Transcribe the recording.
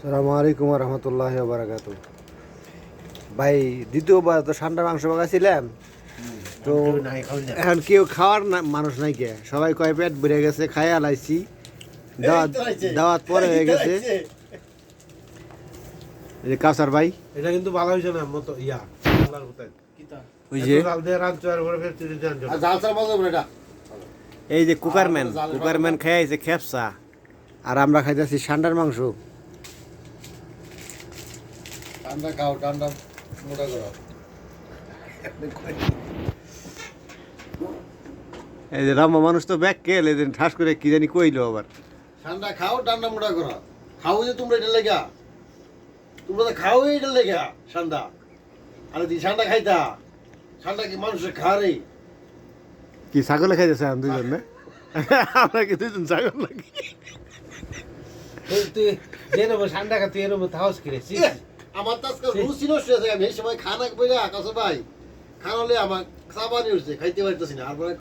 সালামু আলাইকুম রহমতুল্লাহ বারাকাত ভাই দ্বিতীয়বার তো ঠান্ডা মাংস পাকাছিলাম তো এখন কেউ খাওয়ার না মানুষ নাই কে? সবাই কয় পেট ভরে গেছে খাই আলাইছি দাওয়াত দাওয়াত পরে হয়ে গেছে। এই যে কাউসার ভাই। এটা কিন্তু ভালো হয়েছে না মতো ইয়া ওই যে এই যে কুকারম্যান কুকারম্যান খাইছে খেপসা। আর আমরা খাইতেছি ষান্ডার মাংস। ঠান্ডা খাও ঠান্ডা মোটা করো। এই যে রাম্মা মানুষ তো ব্যাগ কেল এদিন ঠাস করে কি জানি কইলো আবার। ঠান্ডা খাও ঠান্ডা মোটা করো। খাও যে তোমরা এটা লেগা। তোমরা তো খাও এটা লেগা ঠান্ডা আরে তুই ঠান্ডা খাইতা? ঠান্ডা কি মানুষের খারে কি ছাগলে খাইতেছে এখন দুজন না? আমরা কি দুজন ছাগল নাকি? তুই তুই যে নেব ঠান্ডা খা তুই এরকম তাহস কিরে আমার তো আজকাল রুচি নষ্ট হয়েছে আমি এই সময় খানা বলে আকাশ ভাই খানা হলে আমার খাবার উঠছে খাইতে পারতেছি না আর